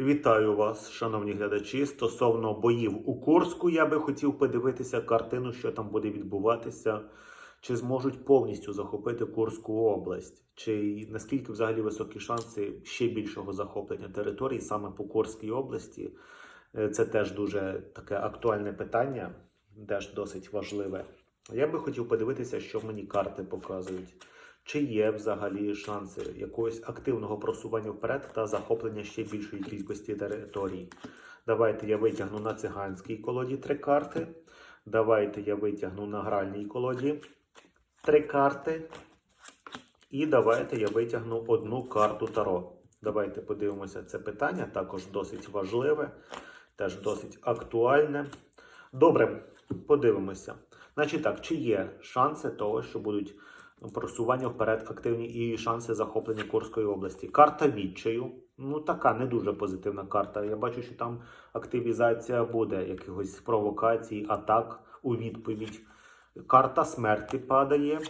Вітаю вас, шановні глядачі. Стосовно боїв у Курську, я би хотів подивитися картину, що там буде відбуватися. Чи зможуть повністю захопити Курську область? Чи наскільки взагалі високі шанси ще більшого захоплення територій саме по Курській області? Е, Це теж дуже таке актуальне питання, теж досить важливе. Я би хотів подивитися, що мені карти показують. Чи є взагалі шанси якогось активного просування вперед та захоплення ще більшої кількості територій? Давайте я витягну на циганській колоді три карти. Давайте я витягну на гральній колоді три карти. І давайте я витягну одну карту Таро. Давайте подивимося це питання, також досить важливе, теж досить актуальне. Добре, подивимося. Значить так, чи є шанси того, що будуть просування вперед активні і шанси захоплення Курської області? Карта відчаю. Ну, така не дуже позитивна карта. Я бачу, що там активізація буде якихось провокацій, атак у відповідь. Карта смерті падає.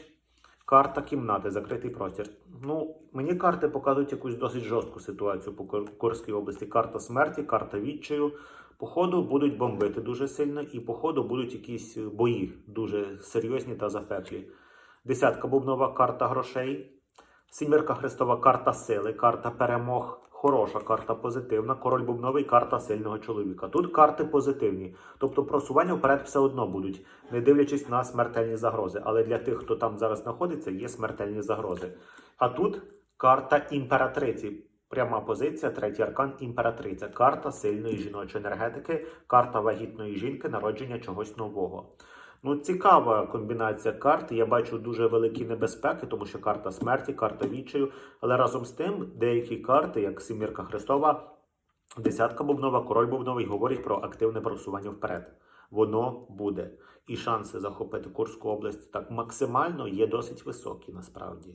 Карта кімнати, закритий простір. Ну, мені карти показують якусь досить жорстку ситуацію по Кур- Курській області. Карта смерті, карта відчаю. Походу будуть бомбити дуже сильно, і походу будуть якісь бої дуже серйозні та запеклі. Десятка бубнова карта грошей. Сімірка Христова карта сили, карта перемог. Хороша карта позитивна. Король бубновий карта сильного чоловіка. Тут карти позитивні. Тобто просування вперед все одно будуть, не дивлячись на смертельні загрози. Але для тих, хто там зараз знаходиться, є смертельні загрози. А тут карта імператриці. Пряма позиція, третій аркан імператриця. Карта сильної жіночої енергетики, карта вагітної жінки, народження чогось нового. Ну, цікава комбінація карт. Я бачу дуже великі небезпеки, тому що карта смерті, карта відчаю. Але разом з тим, деякі карти, як Сімірка Христова, десятка бубнова, король бубновий, говорять про активне просування вперед. Воно буде. І шанси захопити Курську область так максимально є досить високі насправді.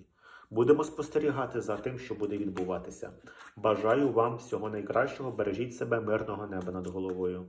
Будемо спостерігати за тим, що буде відбуватися. Бажаю вам всього найкращого. Бережіть себе, мирного неба над головою.